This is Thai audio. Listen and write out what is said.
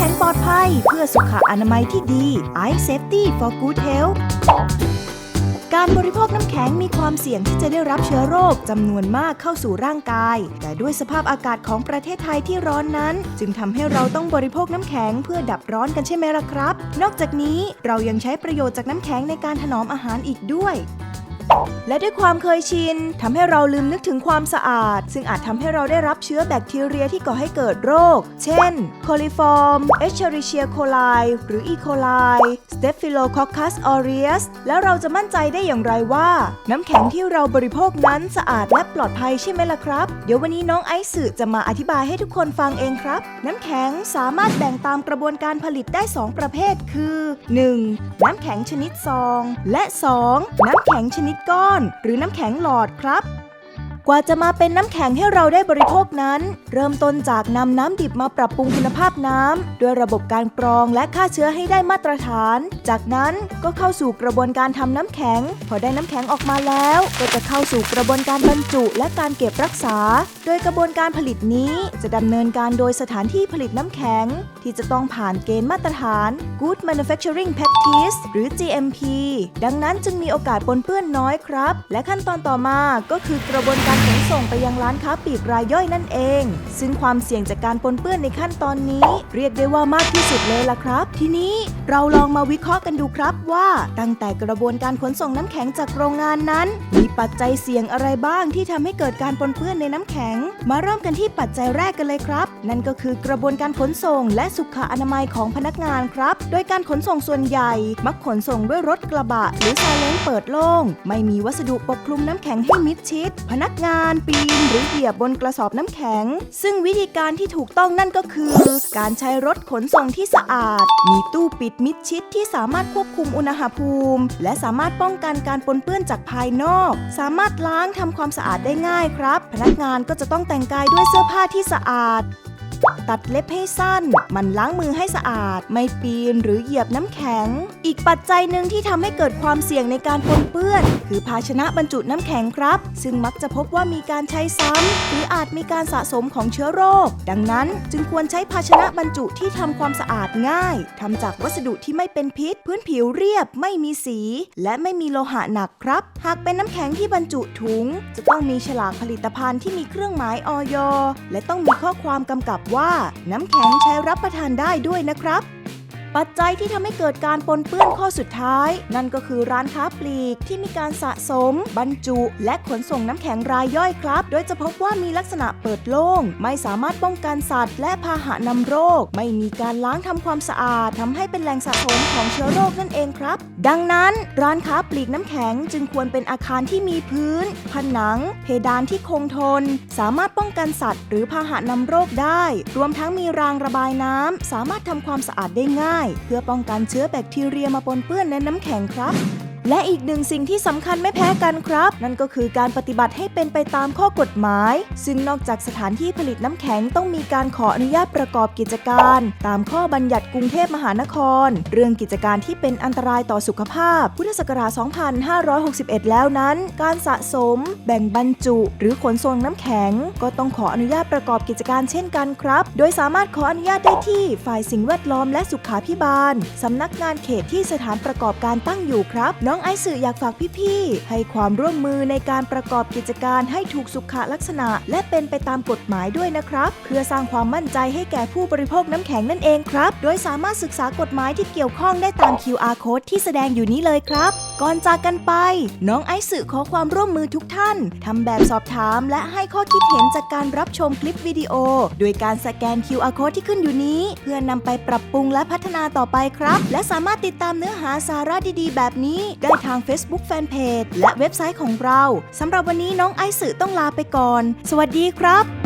ข็งปลอดภัย เพื่อสุขอนามัยที่ดี Ice Safety for Good Health การบริโภคน้ำแข็งมีความเสี่ยงที่จะได้รับเชื้อโรคจำนวนมากเข้าสู่ร่างกาย แต่ด้วยสภาพอากาศของประเทศไทยที่ร้อนนั้น จึงทำให้เราต้องบริโภคน้ำแข็งเพื่อดับร้อนกันใช่ไหมล่ะครับ นอกจากนี้เรายังใช้ประโยชน์จากน้ำแข็งในการถนอมอาหารอีกด้วย และด้วยความเคยชินทำให้เราลืมนึกถึงความสะอาด ซึ่งอาจทำให้เราได้รับเชื้อแบคทีเรียที่ก่อให้เกิดโรค เช่น โคลิฟอร์ม เอชเชอริเชียโคไลหรืออีโคไลสเตฟิโลคอคัสออเรียสแล้วเราจะมั่นใจได้อย่างไรว่า น้ำแข็งที่เราบริโภคนั้นสะอาดและปลอดภัยใช่ไหมล่ะครับ เดี๋ยววันนี้น้องไอซ์สึจะมาอธิบายให้ทุกคนฟังเองครับ น้ำแข็งสามารถแบ่งตามกระบวนการผลิตได้ 2 ประเภทคือ 1. น้ำแข็งชนิดซอง และ 2. น้ำแข็งชนิดก้อน หรือน้ำแข็งหลอดครับ กว่าจะมาเป็นน้ำแข็งให้เราได้บริโภคนั้น เริ่มต้นจากนำน้ำดิบมาปรับปรุงคุณภาพน้ำด้วยระบบการกรองและฆ่าเชื้อให้ได้มาตรฐาน จากนั้นก็เข้าสู่กระบวนการทำน้ำแข็ง พอได้น้ำแข็งออกมาแล้ว ก็จะเข้าสู่กระบวนการบรรจุ และการเก็บรักษา โดยกระบวนการผลิตนี้จะดำเนินการโดยสถานที่ผลิตน้ำแข็ง ที่จะต้องผ่านเกณฑ์มาตรฐาน Good Manufacturing Practice หรือ GMP ดังนั้นจึงมีโอกาสปนเปื้อนน้อยครับ และขั้นตอนต่อมาก็คือกระบวนการขนส่งไปยังร้านค้าปลีกรายย่อยนั่นเอง ซึ่งความเสี่ยงจากการปนเปื้อนในขั้นตอนนี้ เรียกได้ว่ามากที่สุดเลยล่ะครับ ทีนี้เราลองมาวิเคราะห์กันดูครับว่า ตั้งแต่กระบวนการขนส่งน้ำแข็งจากโรงงานนั้น มีปัจจัยเสี่ยงอะไรบ้างที่ทำให้เกิดการปนเปื้อนในน้ำแข็ง มาเริ่มกันที่ปัจจัยแรกกันเลยครับ นั่นก็คือกระบวนการขนส่ง และสุขอนามัยของพนักงานครับ โดยการขนส่งส่วนใหญ่ มักขนส่งด้วยรถกระบะ หรือซาเล้งเปิดโล่งไม่มีวัสดุปกคลุมน้ำแข็งให้มิดชิด พนักงานปีนหรือเหยียบบนกระสอบน้ำแข็ง ซึ่งวิธีการที่ถูกต้องนั่นก็คือ การใช้รถขนส่งที่สะอาด มีตู้ปิดมิดชิดที่สามารถควบคุมอุณหภูมิ และสามารถป้องกันการปนเปื้อนจากภายนอก สามารถล้างทำความสะอาดได้ง่ายครับ พนักงานก็จะต้องแต่งกายด้วยเสื้อผ้าที่สะอาด ตัดเล็บให้สั้น มันล้างมือให้สะอาด ไม่ปีนหรือเหยียบน้ำแข็ง อีกปัจจัยหนึ่งที่ทำให้เกิดความเสี่ยงในการปนเปื้อน คือภาชนะบรรจุน้ำแข็งครับ ซึ่งมักจะพบว่ามีการใช้ซ้ำหรืออาจมีการสะสมของเชื้อโรค ดังนั้นจึงควรใช้ภาชนะบรรจุที่ทำความสะอาดง่ายทำจากวัสดุที่ไม่เป็นพิษ พื้นผิวเรียบ ไม่มีสี และไม่มีโลหะหนักครับ หากเป็นน้ำแข็งที่บรรจุถุง จะต้องมีฉลากผลิตภัณฑ์ที่มีเครื่องหมายออยและต้องมีข้อความกำกับว่าน้ำแข็งใช้รับประทานได้ด้วยนะครับ ปัจจัยที่ทำให้เกิดการปนเปื้อนข้อสุดท้าย นั่นก็คือร้านค้าปลีกที่มีการสะสม บรรจุ และขนส่งน้ำแข็งรายย่อยครับ โดยจะพบว่ามีลักษณะเปิดโล่ง ไม่สามารถป้องกันสัตว์ และพาหะนำโรค ไม่มีการล้างทำความสะอาดทำให้เป็นแหล่งสะสมของเชื้อโรคนั่นเองครับดังนั้นร้านค้าปลีกน้ำแข็งจึงควรเป็นอาคารที่มีพื้น ผนัง เพดานที่คงทน สามารถป้องกันสัตว์ หรือพาหะนำโรคได้ รวมทั้งมีรางระบายน้ำ สามารถทำความสะอาดได้ง่าย เพื่อป้องกันเชื้อแบคทีเรียมาปนเปื้อนในน้ำแข็งครับ และอีกหนึ่งสิ่งที่สำคัญไม่แพ้กันครับ นั่นก็คือการปฏิบัติให้เป็นไปตามข้อกฎหมาย ซึ่งนอกจากสถานที่ผลิตน้ำแข็งต้องมีการขออนุญาตประกอบกิจการ ตามข้อบัญญัติกรุงเทพมหานคร เรื่องกิจการที่เป็นอันตรายต่อสุขภาพ พุทธศักราช 2561 แล้วนั้น การสะสม แบ่งบรรจุ หรือขนส่งน้ำแข็ง ก็ต้องขออนุญาตประกอบกิจการเช่นกันครับ โดยสามารถขออนุญาตได้ที่ฝ่ายสิ่งแวดล้อมและสุขาพิบาลสำนักงานเขตที่สถานประกอบการตั้งอยู่ครับน้องไอซ์สื่ออยากฝากพี่ๆ ให้ความร่วมมือในการประกอบกิจการให้ถูกสุขลักษณะ และเป็นไปตามกฎหมายด้วยนะครับ เพื่อสร้างความมั่นใจให้แก่ผู้บริโภคน้ำแข็งนั่นเองครับ โดยสามารถศึกษากฎหมายที่เกี่ยวข้องได้ตาม QR code ที่แสดงอยู่นี้เลยครับ ก่อนจากกันไป น้องไอซ์สื่อขอความร่วมมือทุกท่านทำแบบสอบถาม และให้ข้อคิดเห็นจากการรับชมคลิปวิดีโอ โดยการสแกน QR code ที่ขึ้นอยู่นี้ เพื่อนำไปปรับปรุงและพัฒนาต่อไปครับ และสามารถติดตามเนื้อหาสาระดีๆ แบบนี้ ได้ทาง Facebook Fanpage และเว็บไซต์ของเราสำหรับวันนี้น้องไอซ์สื่อต้องลาไปก่อน สวัสดีครับ